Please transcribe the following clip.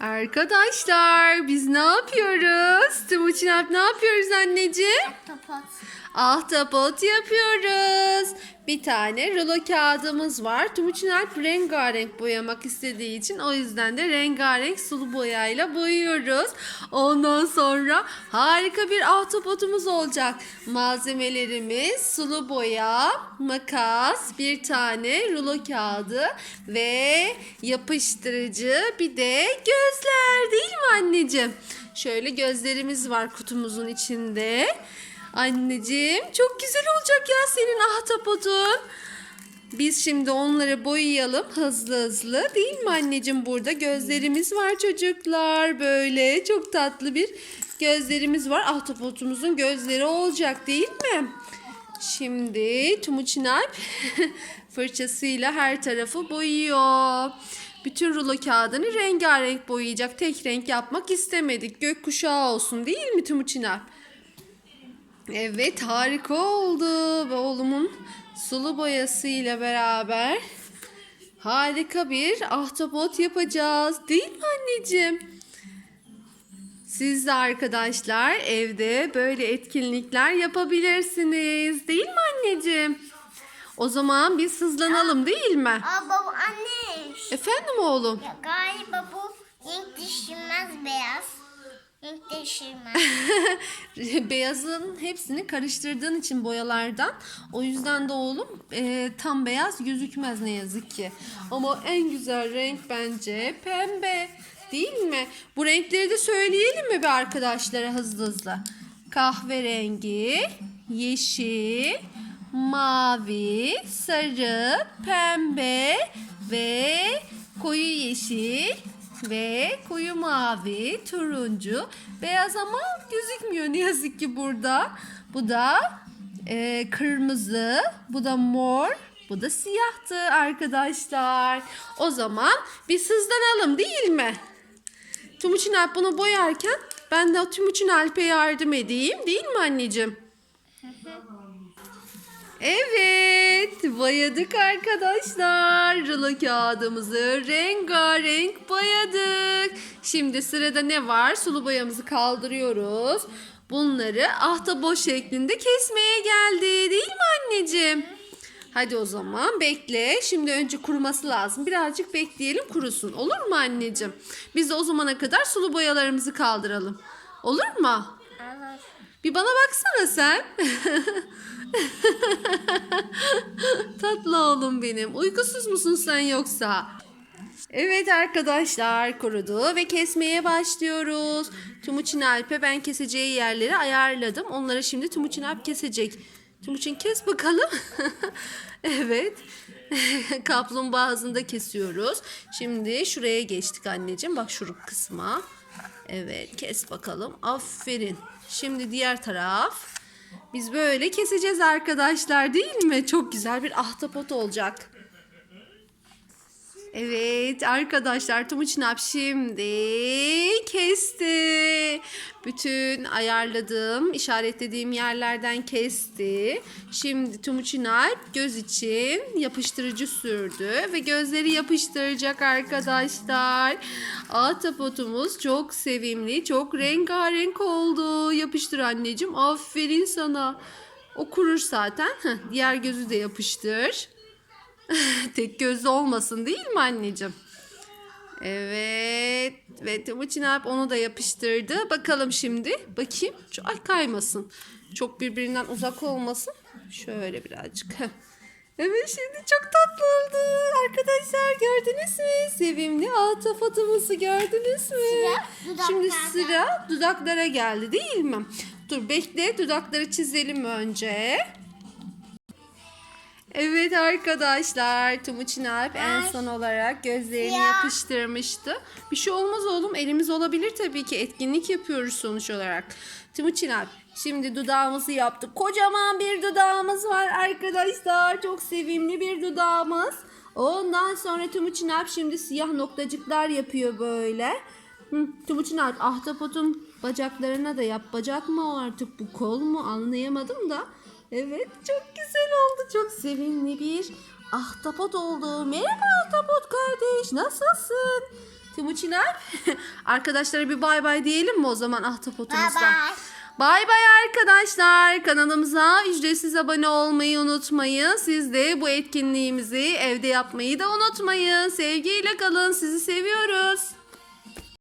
Arkadaşlar biz ne yapıyoruz? Timuçin Alp ne yapıyoruz anneciğim? Kapat. Ahtapot yapıyoruz. Bir tane rulo kağıdımız var. Timuçin Alp rengarenk boyamak istediği için o yüzden de rengarenk sulu boyayla boyuyoruz. Ondan sonra harika bir ahtapotumuz olacak. Malzemelerimiz sulu boya, makas, bir tane rulo kağıdı ve yapıştırıcı bir de gözler değil mi anneciğim? Şöyle gözlerimiz var kutumuzun içinde. Anneciğim çok güzel olacak ya senin ahtapotun. Biz şimdi onları boyayalım hızlı hızlı. Değil mi anneciğim burada gözlerimiz var çocuklar. Böyle çok tatlı bir gözlerimiz var. Ahtapotumuzun gözleri olacak değil mi? Şimdi Tumuçin Alp fırçasıyla her tarafı boyuyor. Bütün rulo kağıdını rengarenk boyayacak. Tek renk yapmak istemedik. Gökkuşağı olsun değil mi Tumuçin Alp? Evet harika oldu. Oğlumun sulu boyasıyla beraber harika bir ahtapot yapacağız. Değil mi anneciğim? Siz de arkadaşlar evde böyle etkinlikler yapabilirsiniz. Değil mi anneciğim? O zaman biz hızlanalım değil mi? Aa baba anne. Efendim oğlum? Ya, galiba bu renk değiştirmez beyaz. Değiştirmez. Beyazın hepsini karıştırdığın için boyalardan. O yüzden de oğlum e, tam beyaz gözükmez ne yazık ki. Ama en güzel renk bence pembe. Değil mi? Bu renkleri de söyleyelim mi be arkadaşlara hızlı hızlı? Kahverengi, yeşil, mavi, sarı, pembe ve koyu yeşil ve koyu mavi, turuncu, beyaz ama gözükmüyor ne yazık ki burada. Bu da e, kırmızı, bu da mor, bu da siyahtı arkadaşlar. O zaman biz hızlanalım değil mi? Timuçin Alp bunu boyarken ben de Timuçin Alp'e yardım edeyim değil mi anneciğim? Evet, boyadık arkadaşlar. Rulo kağıdımızı rengarenk boyadık. Şimdi sırada ne var? Sulu boyamızı kaldırıyoruz. Bunları ahtapot şeklinde kesmeye geldi. Değil mi anneciğim? Hadi o zaman bekle. Şimdi önce kuruması lazım. Birazcık bekleyelim kurusun. Olur mu anneciğim? Biz de o zamana kadar sulu boyalarımızı kaldıralım. Olur mu? Bir bana baksana sen. Tatlı oğlum benim. Uykusuz musun sen yoksa? Evet arkadaşlar kurudu ve kesmeye başlıyoruz. Timuçin Alp'e ben keseceği yerleri ayarladım. Onları şimdi Timuçin Alp kesecek. Timuçin kes bakalım. evet. Kaplumbağa ağzında kesiyoruz. Şimdi şuraya geçtik anneciğim. Bak şu kısma. Evet kes bakalım. Aferin. Şimdi diğer taraf. Biz böyle keseceğiz arkadaşlar değil mi? Çok güzel bir ahtapot olacak. Evet arkadaşlar Timuçin Alp şimdi kesti. Bütün ayarladığım, işaretlediğim yerlerden kesti. Şimdi Timuçin Alp göz için yapıştırıcı sürdü ve gözleri yapıştıracak arkadaşlar. Ahtapotumuz çok sevimli, çok rengarenk oldu. Yapıştır anneciğim. Aferin sana. O kurur zaten. Diğer gözü de yapıştır. Tek gözlü olmasın değil mi anneciğim? Evet. Ve Timuçin Alp onu da yapıştırdı. Bakalım şimdi. Bakayım. Şu ay kaymasın. Çok birbirinden uzak olmasın. Şöyle birazcık. Evet şimdi çok tatlı oldu. Arkadaşlar gördünüz mü? Sevimli ahtapotumuzu gördünüz mü? Sıra Şimdi sıra dudaklara geldi değil mi? Dur bekle dudakları çizelim önce. Evet arkadaşlar Timuçin Alp en son olarak gözlerini Ya. yapıştırmıştı. Bir şey olmaz oğlum elimiz olabilir tabii ki etkinlik yapıyoruz sonuç olarak. Timuçin Alp şimdi dudağımızı yaptık. Kocaman bir dudağımız var arkadaşlar. Çok sevimli bir dudağımız. Ondan sonra Timuçin Alp şimdi siyah noktacıklar yapıyor böyle. Hı, Timuçin Alp ahtapotun bacaklarına da yap. Bacak mı o artık bu kol mu anlayamadım da. Evet çok güzel oldu. Çok sevimli bir ahtapot oldu. Merhaba ahtapot kardeş nasılsın? Timuçin Alp. Arkadaşlara bir bay bay diyelim mi o zaman ahtapotumuzla? Bye bye. Bay bay arkadaşlar. Kanalımıza ücretsiz abone olmayı unutmayın. Siz de bu etkinliğimizi evde yapmayı da unutmayın. Sevgiyle kalın. Sizi seviyoruz.